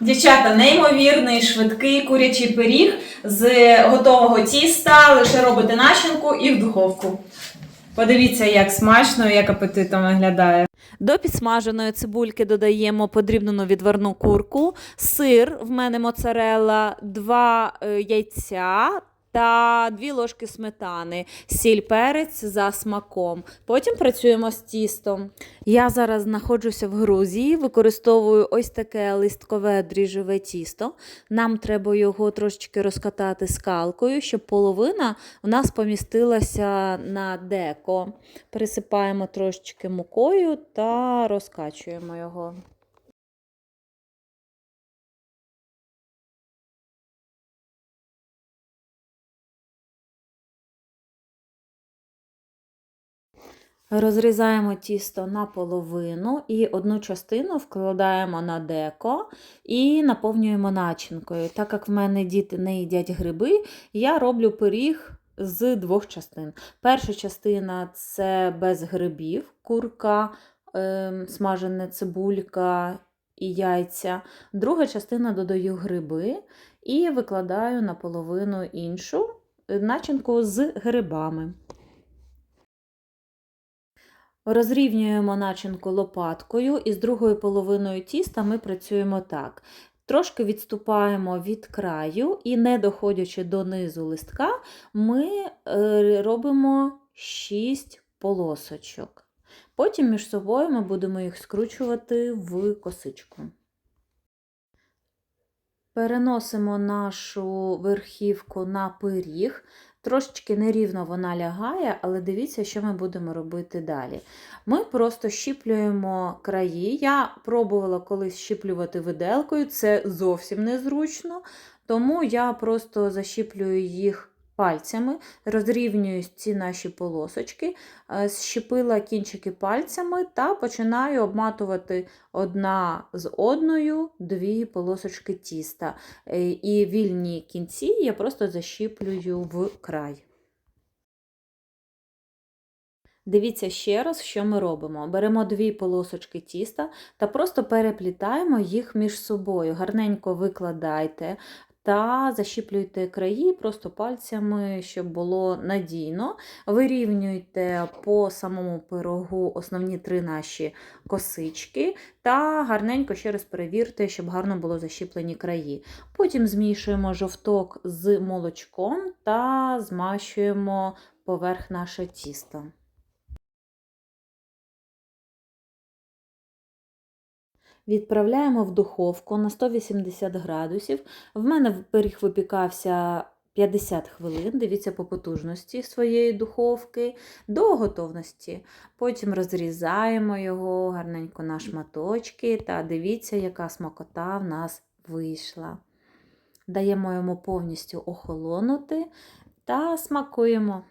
Дівчата, неймовірний швидкий курячий пиріг з готового тіста, лише робите начинку і в духовку. Подивіться, як смачно як апетитно виглядає. До підсмаженої цибульки додаємо подрібнену відварну курку, сир, в мене моцарелла, два е, яйця та дві ложки сметани, сіль перець за смаком. Потім працюємо з тістом. Я зараз знаходжуся в Грузії, використовую ось таке листкове дріжджове тісто. Нам треба його трошечки розкатати скалкою, щоб половина у нас помістилася на деко. Присипаємо трошечки мукою та розкачуємо його. Розрізаємо тісто на половину і одну частину вкладаємо на деко і наповнюємо начинкою. Так як в мене діти не їдять гриби, я роблю пиріг з двох частин. Перша частина це без грибів, курка, ем, смажена цибулька і яйця. Друга частина додаю гриби і викладаю на половину іншу начинку з грибами. Розрівнюємо начинку лопаткою і з другою половиною тіста ми працюємо так. Трошки відступаємо від краю і, не доходячи до низу листка, ми е, робимо 6 полосочок. Потім між собою ми будемо їх скручувати в косичку. Переносимо нашу верхівку на пиріг. Трошечки нерівно вона лягає, але дивіться, що ми будемо робити далі. Ми просто щіплюємо краї. Я пробувала колись щіплювати виделкою, це зовсім незручно, тому я просто защіплюю їх пальцями, розрівнюю ці наші полосочки, е, щепила кінчики пальцями та починаю обматувати одна з одною дві полосочки тіста. Е, І вільні кінці я просто защіплюю в край. Дивіться ще раз, що ми робимо. Беремо дві полосочки тіста та просто переплітаємо їх між собою. Гарненько викладайте та защіплюйте краї просто пальцями, щоб було надійно. Вирівнюйте по самому пирогу основні три наші косички та гарненько ще раз перевірте, щоб гарно було защіплені краї. Потім змішуємо жовток з молочком та змащуємо поверх наше тісто. Відправляємо в духовку на 180 градусів. В мене пиріг випікався 50 хвилин, дивіться по потужності своєї духовки до готовності. Потім розрізаємо його гарненько на шматочки та дивіться, яка смакота в нас вийшла. Даємо йому повністю охолонути та смакуємо.